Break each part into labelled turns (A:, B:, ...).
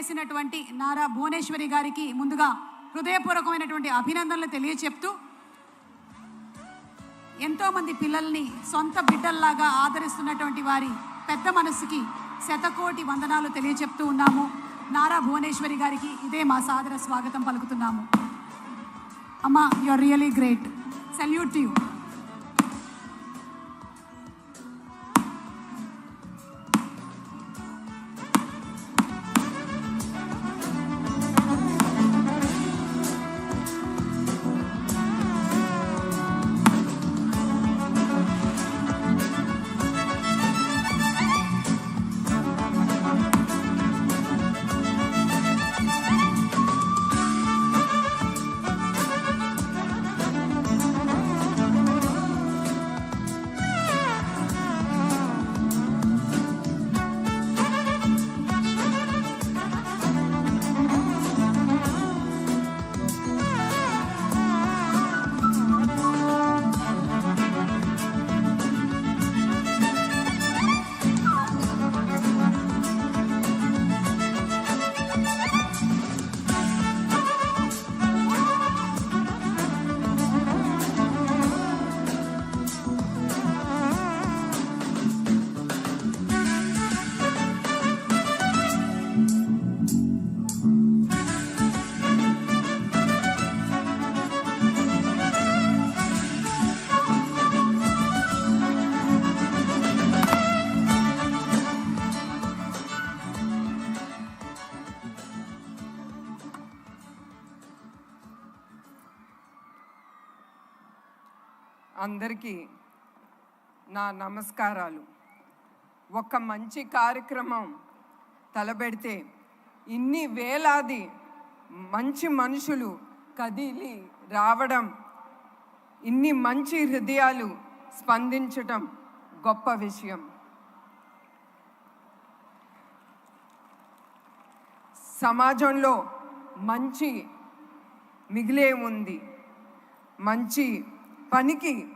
A: వేసినటువంటి నారా భువనేశ్వరి గారికి ముందుగా హృదయపూర్వకమైనటువంటి అభినందనలు తెలియచెప్తూ ఎంతోమంది పిల్లల్ని సొంత బిడ్డల్లాగా ఆదరిస్తున్నటువంటి వారి పెద్ద మనసుకి శతకోటి వందనాలు తెలియచెప్తూ ఉన్నాము. నారా భువనేశ్వరి గారికి ఇదే మా సాదర స్వాగతం పలుకుతున్నాము. అమ్మా you are really great salute you
B: అందరికీ నా నమస్కారాలు. ఒక మంచి కార్యక్రమం తలబెడితే ఇన్ని వేలాది మంచి మనుషులు కదిలి రావడం ఇన్ని మంచి హృదయాలు స్పందించటం గొప్ప విషయం. సమాజంలో మంచి మిగిలే ఉంది. మంచి పనికి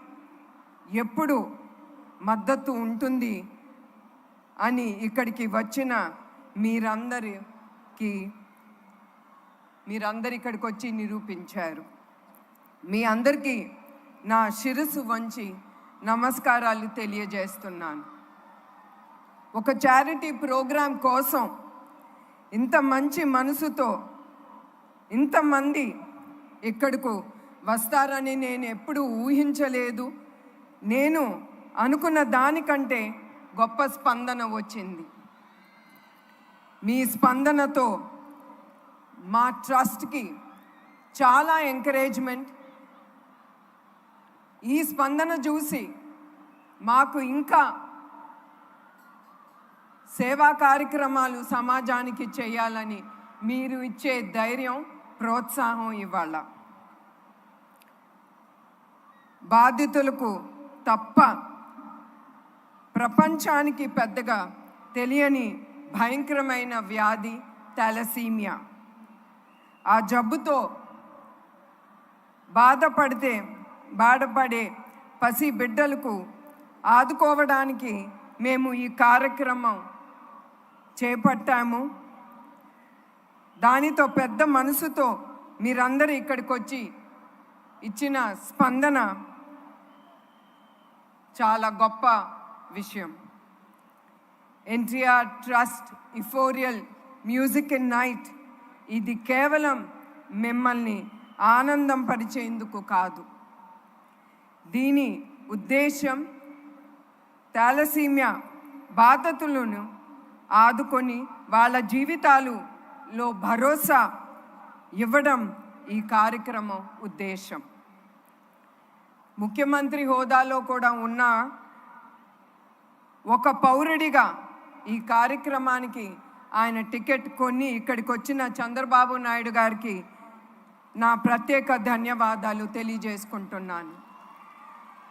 B: ఎప్పుడు మద్దతు ఉంటుంది అని ఇక్కడికి వచ్చిన మీరందరికి మీరందరు ఇక్కడికి వచ్చి నిరూపించారు. మీ అందరికీ నా శిరస్సు వంచి నమస్కారాలు తెలియజేస్తున్నాను. ఒక చారిటీ ప్రోగ్రాం కోసం ఇంత మంచి మనసుతో ఇంతమంది ఇక్కడకు వస్తారని నేను ఎప్పుడు ఊహించలేదు. నేను అనుకున్న దానికంటే గొప్ప స్పందన వచ్చింది. మీ స్పందనతో మా ట్రస్ట్కి చాలా ఎంకరేజ్మెంట్. ఈ స్పందన చూసి మాకు ఇంకా సేవా కార్యక్రమాలు సమాజానికి చేయాలని మీరు ఇచ్చే ధైర్యం ప్రోత్సాహం ఇవ్వాల. బాధితులకు తప్ప ప్రపంచానికి పెద్దగా తెలియని భయంకరమైన వ్యాధి థాలసీమియా ఆ జబ్బుతో బాధపడితే బాధపడే పసి బిడ్డలకు ఆదుకోవడానికి మేము ఈ కార్యక్రమం చేపట్టాము. దానితో పెద్ద మనసుతో మీరందరూ ఇక్కడికి వచ్చి ఇచ్చిన స్పందన చాలా గొప్ప విషయం. NTR trust euphoria music in night ఇది కేవలం మిమ్మల్ని ఆనందం పరిచేందుకు కాదు. దీని ఉద్దేశం థాలసీమియా బాధతులను ఆదుకొని వాళ్ళ జీవితాలులో భరోసా ఇవ్వడం ఈ కార్యక్రమం ఉద్దేశం ముఖ్యమంత్రి హోదాలో కూడా ఉన్న ఒక పౌరుడిగా ఈ కార్యక్రమానికి ఆయన టికెట్ కొన్ని ఇక్కడికి వచ్చిన చంద్రబాబు నాయుడు గారికి నా ప్రత్యేక ధన్యవాదాలు తెలియజేసుకుంటున్నాను.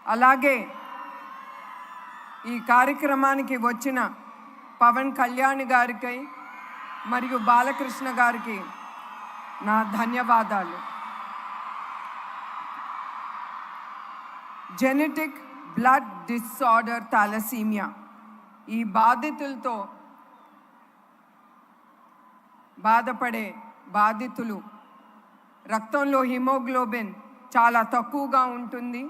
B: అలాగే ఈ కార్యక్రమానికి వచ్చిన పవన్ కళ్యాణ్ గారికి మరియు బాలకృష్ణ గారికి నా ధన్యవాదాలు. జెనెటిక్ బ్లడ్ డిసార్డర్ థాలసీమియా ఈ బాధితులతో బాధపడే బాధితులు రక్తంలో హిమోగ్లోబిన్ చాలా తక్కువగా ఉంటుంది.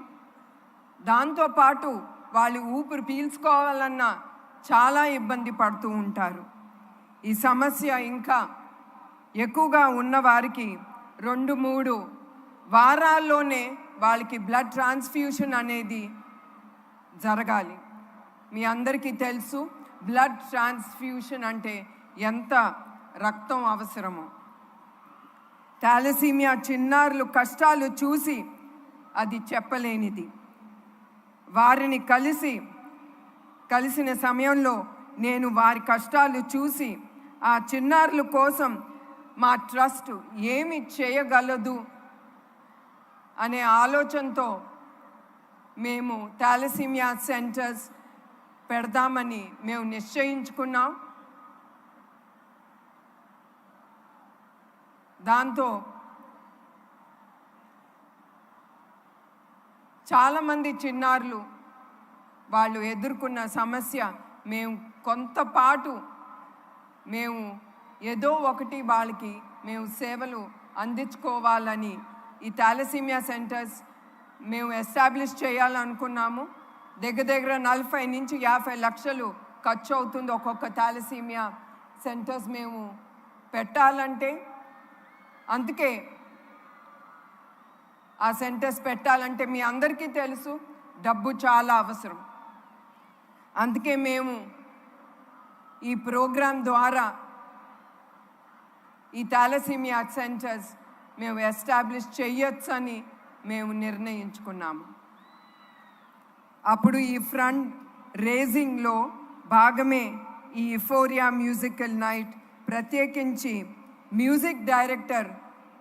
B: దాంతోపాటు వాళ్ళు ఊపిరి పీల్చుకోవాలన్నా చాలా ఇబ్బంది పడుతూ ఉంటారు. ఈ సమస్య ఇంకా ఎక్కువగా ఉన్నవారికి రెండు మూడు వారాల్లోనే వాళ్ళకి బ్లడ్ ట్రాన్స్ఫ్యూషన్ అనేది జరగాలి. మీ అందరికీ తెలుసు బ్లడ్ ట్రాన్స్ఫ్యూషన్ అంటే ఎంత రక్తం అవసరమో. థాలసీమియా చిన్నారులు కష్టాలు చూసి అది చెప్పలేనిది. వారిని కలిసి కలిసిన సమయంలో నేను వారి కష్టాలు చూసి ఆ చిన్నారుల కోసం మా ట్రస్ట్ ఏమి చేయగలదు అనే ఆలోచనతో మేము థాలసీమియా సెంటర్స్ పెడదామని మేము నిశ్చయించుకున్నాం. దాంతో చాలామంది చిన్నారులు వాళ్ళు ఎదుర్కొన్న సమస్య మేము కొంతపాటు మేము ఏదో ఒకటి వాళ్ళకి మేము సేవలు అందించుకోవాలని ఈ థాలసీమియా సెంటర్స్ మేము ఎస్టాబ్లిష్ చేయాలనుకున్నాము. దగ్గర దగ్గర నలభై నుంచి యాభై లక్షలు ఖర్చు అవుతుంది ఒక్కొక్క థాలసీమియా సెంటర్స్ మేము పెట్టాలంటే. అందుకే ఆ సెంటర్స్ పెట్టాలంటే మీ అందరికీ తెలుసు డబ్బు చాలా అవసరం. అందుకే మేము ఈ ప్రోగ్రాం ద్వారా ఈ థాలసీమియా సెంటర్స్ మేము ఎస్టాబ్లిష్ చేయొచ్చని మేము నిర్ణయించుకున్నాము. అప్పుడు ఈ ఫ్రంట్ రేజింగ్లో భాగమే ఈ ఇఫోరియా మ్యూజికల్ నైట్. ప్రత్యేకించి మ్యూజిక్ డైరెక్టర్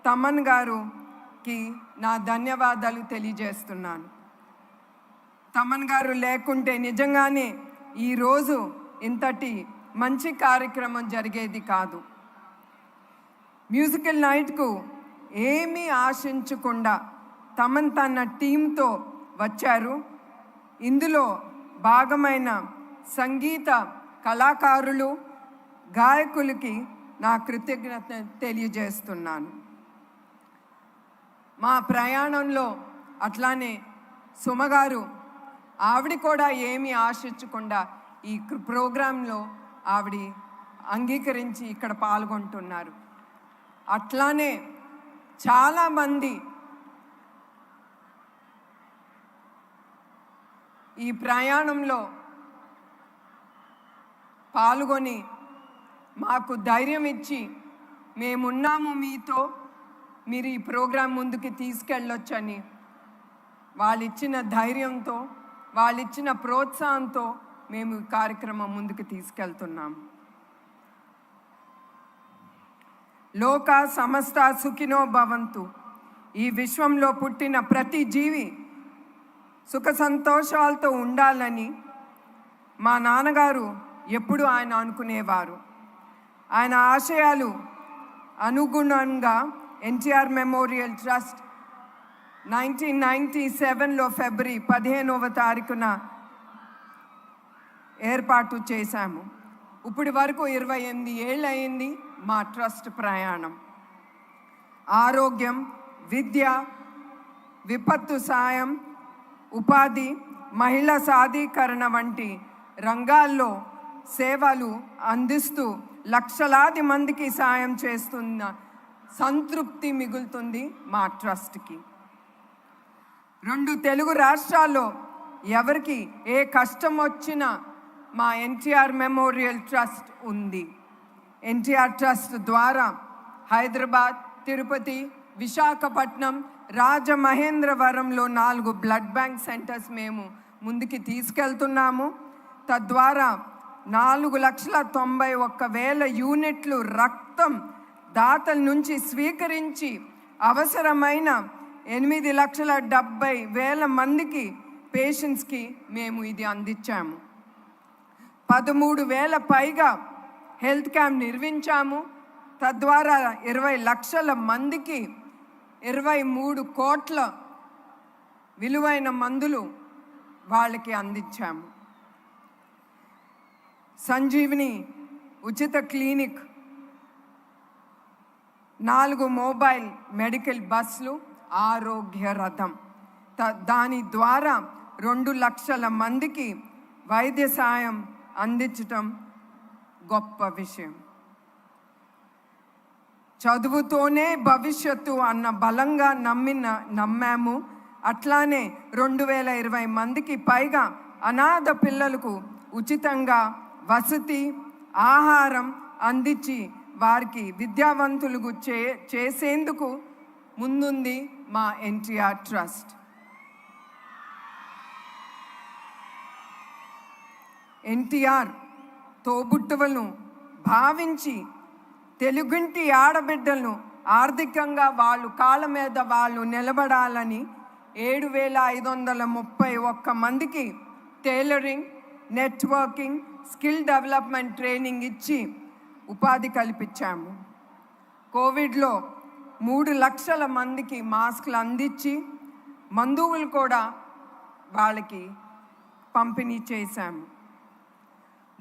B: తమన్ గారుకి నా ధన్యవాదాలు తెలియజేస్తున్నాను. తమన్ గారు లేకుంటే నిజంగానే ఈరోజు ఇంతటి మంచి కార్యక్రమం జరిగేది కాదు. మ్యూజికల్ నైట్కు ఏమీ ఆశించకుండా తమను తన టీంతో వచ్చారు. ఇందులో భాగమైన సంగీత కళాకారులు గాయకులకి నా కృతజ్ఞత తెలియజేస్తున్నాను. మా ప్రయాణంలో అట్లానే సుమగారు ఆవిడ కూడా ఏమి ఆశించకుండా ఈ ప్రోగ్రాంలో ఆవిడ అంగీకరించి ఇక్కడ పాల్గొంటున్నారు. అట్లానే చాలామంది ఈ ప్రయాణంలో పాల్గొని మాకు ధైర్యం ఇచ్చి మేమున్నాము మీతో మీరు ఈ ప్రోగ్రాం ముందుకు తీసుకెళ్ళొచ్చని వాళ్ళు ఇచ్చిన ధైర్యంతో వాళ్ళిచ్చిన ప్రోత్సాహంతో మేము ఈ కార్యక్రమం ముందుకు తీసుకెళ్తున్నాము. లోక సమస్త సుఖినో భవంతు. ఈ విశ్వంలో పుట్టిన ప్రతి జీవి సుఖ సంతోషాలతో ఉండాలని మా నాన్నగారు ఎప్పుడు ఆయన అనుకునేవారు. ఆయన ఆశయాలు అనుగుణంగా NTR memorial trust nineteen ninety సెవెన్లో ఫిబ్రవరి పదిహేనవ తారీఖున ఏర్పాటు చేశాము. ఇప్పటి వరకు ఇరవై ఎనిమిది ఏళ్ళు అయింది మా ట్రస్ట్ ప్రయాణం. ఆరోగ్యం విద్య విపత్తు సాయం ఉపాధి మహిళా సాధీకరణ వంటి రంగాల్లో సేవలు అందిస్తూ లక్షలాది మందికి సాయం చేస్తున్న సంతృప్తి మిగులుతుంది మా ట్రస్ట్కి. రెండు తెలుగు రాష్ట్రాల్లో ఎవరికి ఏ కష్టం వచ్చినా మా ఎన్టీఆర్ మెమోరియల్ ట్రస్ట్ ఉంది. ఎన్టీఆర్ ట్రస్ట్ ద్వారా హైదరాబాద్ తిరుపతి విశాఖపట్నం రాజమహేంద్రవరంలో నాలుగు బ్లడ్ బ్యాంక్ సెంటర్స్ మేము ముందుకి తీసుకెళ్తున్నాము. తద్వారా నాలుగు లక్షల తొంభై ఒక్క వేల యూనిట్లు రక్తం దాతల నుంచి స్వీకరించి అవసరమైన ఎనిమిది లక్షల డెబ్బై వేల మందికి పేషెంట్స్కి మేము ఇది అందించాము. పదమూడు వేల పైగా హెల్త్ క్యాంప్ నిర్మించాము. తద్వారా ఇరవై లక్షల మందికి ఇరవై మూడు కోట్ల విలువైన మందులు వాళ్ళకి అందించాము. సంజీవిని ఉచిత క్లినిక్ నాలుగు మొబైల్ మెడికల్ బస్సులు ఆరోగ్య రథం. త- దాని ద్వారా రెండు లక్షల మందికి వైద్య సాయం అందించటం గొప్ప విషయం. చదువుతోనే భవిష్యత్తు అన్న బలంగా నమ్మిన నమ్మాము. అట్లానే రెండు వేల ఇరవై మందికి పైగా అనాథ పిల్లలకు ఉచితంగా వసతి ఆహారం అందించి వారికి విద్యావంతులకు చే చేసేందుకు ముందుంది మా ఎన్టీఆర్ ట్రస్ట్. ఎన్టీఆర్ తోబుట్టువలను భావించి తెలుగుంటి ఆడబిడ్డలను ఆర్థికంగా వాళ్ళు కాళ్ళ మీద వాళ్ళు నిలబడాలని ఏడు వేల ఐదు వందల ముప్పై ఒక్క మందికి tailoring networking skill development training ఇచ్చి ఉపాధి కల్పించాము. కోవిడ్లో మూడు లక్షల మందికి మాస్కులు అందించి మందువులు కూడా వాళ్ళకి పంపిణీ చేశాము.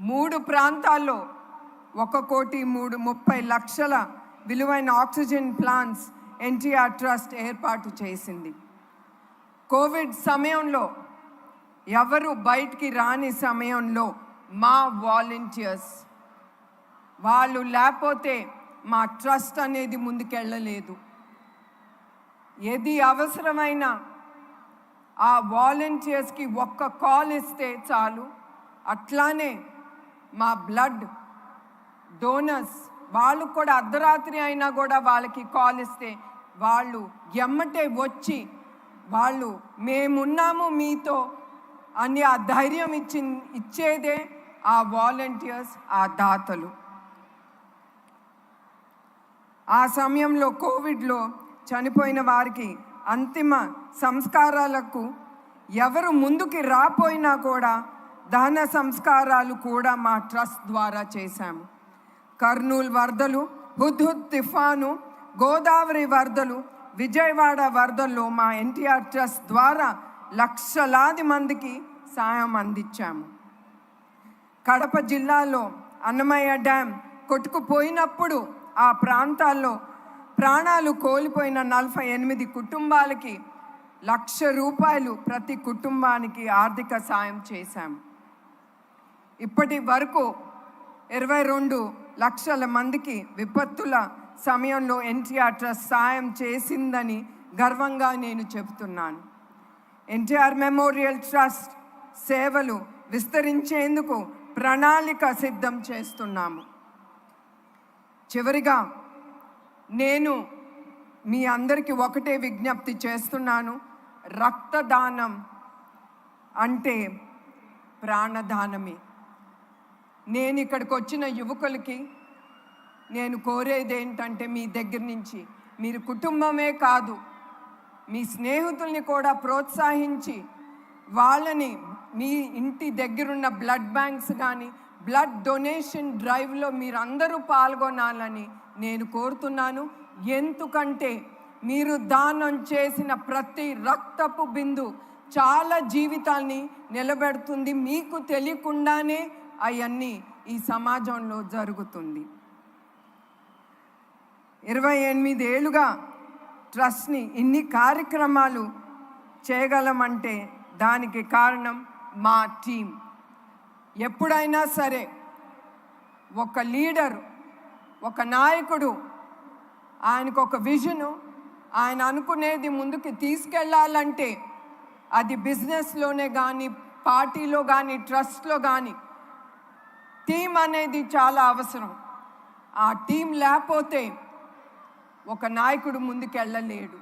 B: మూడు ప్రాంతాల్లో ఒక కోటి మూడు ముప్పై లక్షల విలువైన ఆక్సిజన్ ప్లాంట్స్ ఎన్టీఆర్ ట్రస్ట్ ఏర్పాటు చేసింది. కోవిడ్ సమయంలో ఎవరు బయటికి రాని సమయంలో మా వాలంటీర్స్ వాళ్ళు లేకపోతే మా ట్రస్ట్ అనేది ముందుకెళ్ళలేదు. ఏది అవసరమైన ఆ వాలంటీర్స్కి ఒక్క కాల్ ఇస్తే చాలు. అట్లానే మా బ్లడ్ డోనర్స్ వాళ్ళు కూడా అర్ధరాత్రి అయినా కూడా వాళ్ళకి కాల్ ఇస్తే వాళ్ళు ఎమ్మటే వచ్చి వాళ్ళు మేమున్నాము మీతో అని ఆ ధైర్యం ఇచ్చి ఇచ్చేదే ఆ వాలంటీర్స్ ఆ దాతలు. ఆ సమయంలో కోవిడ్లో చనిపోయిన వారికి అంతిమ సంస్కారాలకు ఎవరు ముందుకి రాపోయినా కూడా దహన సంస్కారాలు కూడా మా ట్రస్ట్ ద్వారా చేశాము. కర్నూలు వరదలు హుద్హుద్ తుఫాను గోదావరి వరదలు విజయవాడ వరదల్లో మా ఎన్టీఆర్ ట్రస్ట్ ద్వారా లక్షలాది మందికి సాయం అందించాము. కడప జిల్లాలో అన్నమయ్య డ్యాం కొట్టుకుపోయినప్పుడు ఆ ప్రాంతాల్లో ప్రాణాలు కోల్పోయిన నలభై ఎనిమిది కుటుంబాలకి లక్ష రూపాయలు ప్రతి కుటుంబానికి ఆర్థిక సాయం చేశాము. ఇప్పటి వరకు ఇరవై రెండు లక్షల మందికి విపత్తుల సమయంలో ఎన్టీఆర్ ట్రస్ట్ సాయం చేసిందని గర్వంగా నేను చెబుతున్నాను. ఎన్టీఆర్ మెమోరియల్ ట్రస్ట్ సేవలు విస్తరించేందుకు ప్రణాళిక సిద్ధం చేస్తున్నాము. చివరిగా నేను మీ అందరికీ ఒకటే విజ్ఞప్తి చేస్తున్నాను. రక్తదానం అంటే ప్రాణదానమే. నేను ఇక్కడికి వచ్చిన యువకులకి నేను కోరేది ఏంటంటే మీ దగ్గర నుంచి మీరు కుటుంబమే కాదు మీ స్నేహితుల్ని కూడా ప్రోత్సహించి వాళ్ళని మీ ఇంటి దగ్గరున్న బ్లడ్ బ్యాంక్స్ కానీ బ్లడ్ డొనేషన్ డ్రైవ్లో మీరందరూ పాల్గొనాలని నేను కోరుతున్నాను. ఎందుకంటే మీరు దానం చేసిన ప్రతి రక్తపు బిందు చాలా జీవితాన్ని నిలబెడుతుంది. మీకు తెలియకుండానే అవన్నీ ఈ సమాజంలో జరుగుతుంది. ఇరవై ఎనిమిది ఏళ్ళుగా ట్రస్ట్ని ఇన్ని కార్యక్రమాలు చేయగలమంటే దానికి కారణం మా టీం. ఎప్పుడైనా సరే ఒక లీడర్ ఒక నాయకుడు ఆయనకు ఒక విజను ఆయన అనుకునేది ముందుకు తీసుకెళ్ళాలంటే అది బిజినెస్లోనే కానీ పార్టీలో కానీ ట్రస్ట్లో కానీ టీం అనేది చాలా అవసరం. ఆ టీం లేకపోతే ఒక నాయకుడు ముందుకెళ్ళలేడు.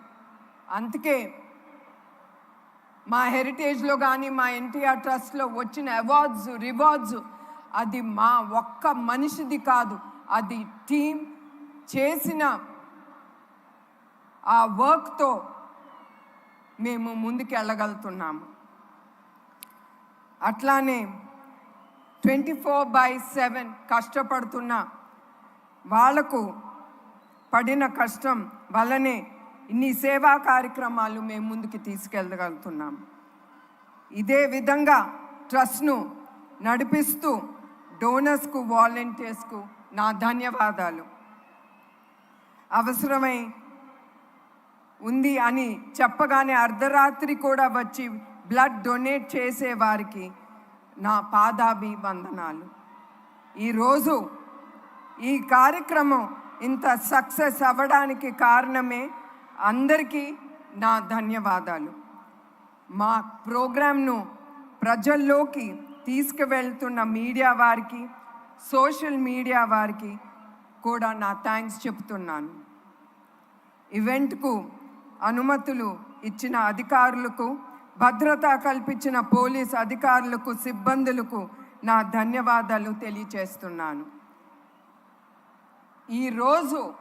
B: అందుకే మా హెరిటేజ్లో కానీ మా ఎన్టీఆర్ ట్రస్ట్లో వచ్చిన అవార్డ్స్ రివార్డ్స్ అది మా ఒక్క మనిషిది కాదు. అది టీం చేసిన ఆ వర్క్తో మేము ముందుకు వెళ్ళగలుగుతున్నాము అట్లానే ట్వంటీ ఫోర్ బై సెవెన్ కష్టపడుతున్న వాళ్ళకు పడిన కష్టం వల్లనే ఇన్ని సేవా కార్యక్రమాలు మేము ముందుకు తీసుకెళ్ళగలుగుతున్నాం ఇదే విధంగా ట్రస్ట్ను నడిపిస్తూ డోనర్స్కు వాలంటీర్స్కు నా ధన్యవాదాలు. అవసరమై ఉంది అని చెప్పగానే అర్ధరాత్రి కూడా వచ్చి బ్లడ్ డొనేట్ చేసే వారికి నా పాదాభి వందనాలు ఈరోజు ఈ కార్యక్రమం ఇంత సక్సెస్ అవ్వడానికి కారణమే అందరికీ నా ధన్యవాదాలు. మా ప్రోగ్రాంను ప్రజల్లోకి తీసుకువెళ్తున్న మీడియా వారికి సోషల్ మీడియా వారికి కూడా నా థ్యాంక్స్ చెప్తున్నాను. ఈవెంట్కు అనుమతులు ఇచ్చిన అధికారులకు భద్రత కల్పించిన పోలీస్ అధికారులకు సిబ్బందులకు నా ధన్యవాదాలు తెలియచేస్తున్నాను. ఈరోజు